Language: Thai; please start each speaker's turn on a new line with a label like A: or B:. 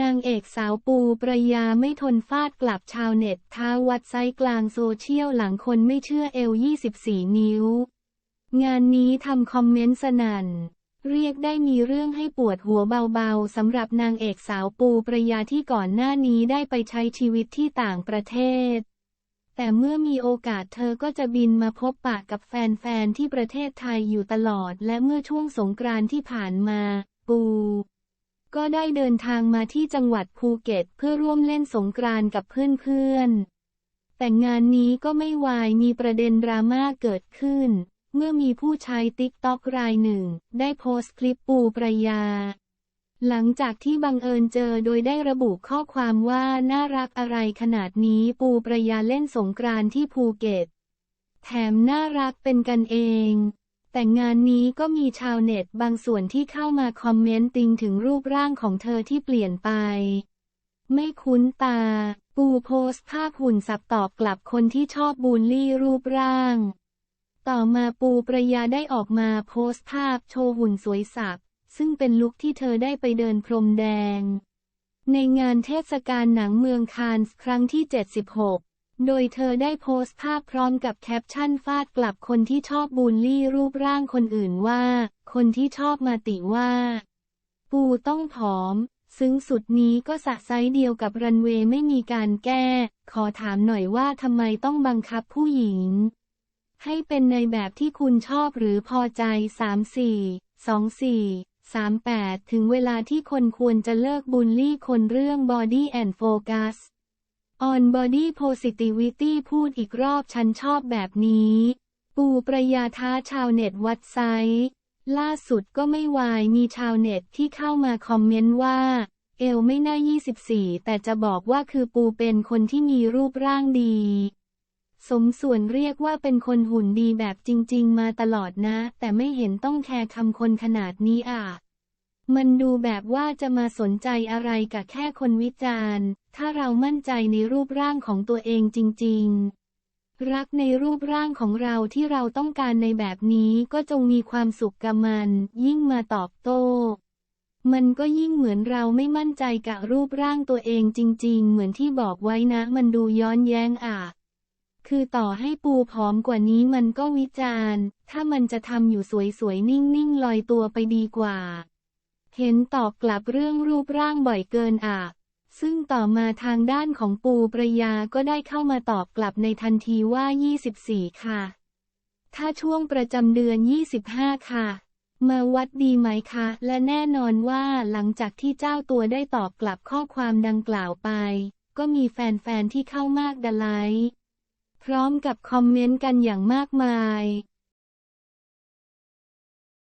A: นางเอกสาวปูประยาไม่ทนฟาดกลับชาวเน็ตท้าวัดไซส์กลางโซเชียลหลังคนไม่เชื่อเอล 24 นิ้ว งานนี้ทำคอมเมนต์สนั่น เรียกได้มีเรื่องให้ปวดหัวเบาๆสำหรับนางเอกสาวปูประยาที่ก่อนหน้านี้ได้ไปใช้ชีวิตที่ต่างประเทศ แต่เมื่อมีโอกาสเธอก็จะบินมาพบปะกับแฟนๆที่ประเทศไทยอยู่ตลอด และเมื่อช่วงสงกรานต์ที่ผ่านมา ปู ก็ได้เดินทางมาที่จังหวัดภูเก็ต เพื่อร่วมเล่นสงกรานต์กับเพื่อนๆ แต่งานนี้ก็ไม่วายมีประเด็นดราม่าเกิดขึ้น เมื่อมีผู้ใช้ติ๊กต็อกรายหนึ่ง ได้โพสต์คลิปปูประยา หลังจากที่บังเอิญเจอโดยได้ระบุข้อความว่าน่ารักอะไรขนาดนี้ปูประยาเล่นสงกรานต์ที่ภูเก็ต แถมน่ารักเป็นกันเอง แต่งานนี้ก็มีชาวเน็ตบางส่วนที่เข้ามาคอมเมนต์ติงถึงรูปร่างของเธอที่เปลี่ยนไป ไม่คุ้นตา ปูโพสต์ภาพหุ่นสับตอบกลับคนที่ชอบบูลลี่รูปร่าง ต่อมาปูประยาได้ออกมาโพสต์ภาพโชว์หุ่นสวยสับ ซึ่งเป็นลุคที่เธอได้ไปเดินพรมแดง ในงานเทศกาลหนังเมืองคานส์ครั้งที่ 76 โดยเธอได้โพสต์ภาพพร้อมกับแคปชั่นฟาดกลับคนที่ชอบบูลลี่รูปร่างคนอื่นว่า คนที่ชอบมาติว่า ปูต้องผอม ซึ่งสุดนี้ก็สะไซเดียวกับรันเวย์ไม่มีการแก้ ขอถามหน่อยว่าทำไมต้องบังคับผู้หญิง ให้เป็นในแบบที่คุณชอบหรือพอใจ 34 24 38 ถึงเวลาที่คนควรจะเลิกบูลลี่คนเรื่อง Body and Focus on Body Positivity พูดอีกรอบฉันชอบแบบนี้ ปูประยาท้าชาวเน็ตวัดไซส์ล่าสุดก็ไม่วายมีชาวเน็ตที่เข้ามาคอมเมนต์ว่า เอลไม่น่า 24 แต่จะบอกว่าคือปูเป็นคนที่มีรูปร่างดี สมส่วนเรียกว่าเป็นคนหุ่นดีแบบจริง ๆ มาตลอดนะ แต่ไม่เห็นต้องแคร์คำคนขนาดนี้อะ มันดูแบบว่าจะมาสนใจอะไรกับแค่คนวิจารณ์ ถ้าเรามั่นใจในรูปร่างของตัวเองจริง ๆ รักในรูปร่างของเราที่เราต้องการในแบบนี้ก็จงมีความสุขกับมัน ยิ่งมาตอบโต้ มันก็ยิ่งเหมือนเราไม่มั่นใจกับรูปร่างตัวเองจริง ๆ เหมือนที่บอกไว้นะ มันดูย้อนแย้งอะคือต่อให้ปูผอมกว่านี้มันก็วิจารณ์ ถ้ามันจะทำอยู่สวยๆนิ่งๆลอยตัวไปดีกว่า เห็นตอบกลับเรื่องรูปร่างบ่อยเกินอะ ซึ่งต่อมาทางด้านของปูประยาก็ได้เข้ามาตอบกลับในทันทีว่า 24 ค่ะ ถ้าช่วงประจำเดือน 25 ค่ะ มาวัดดีไหมคะ และแน่นอนว่าหลังจากที่เจ้าตัวได้ตอบกลับข้อความดังกล่าวไป ก็มีแฟนๆที่เข้ามากดไลค์พร้อมกับคอมเมนต์กันอย่างมากมาย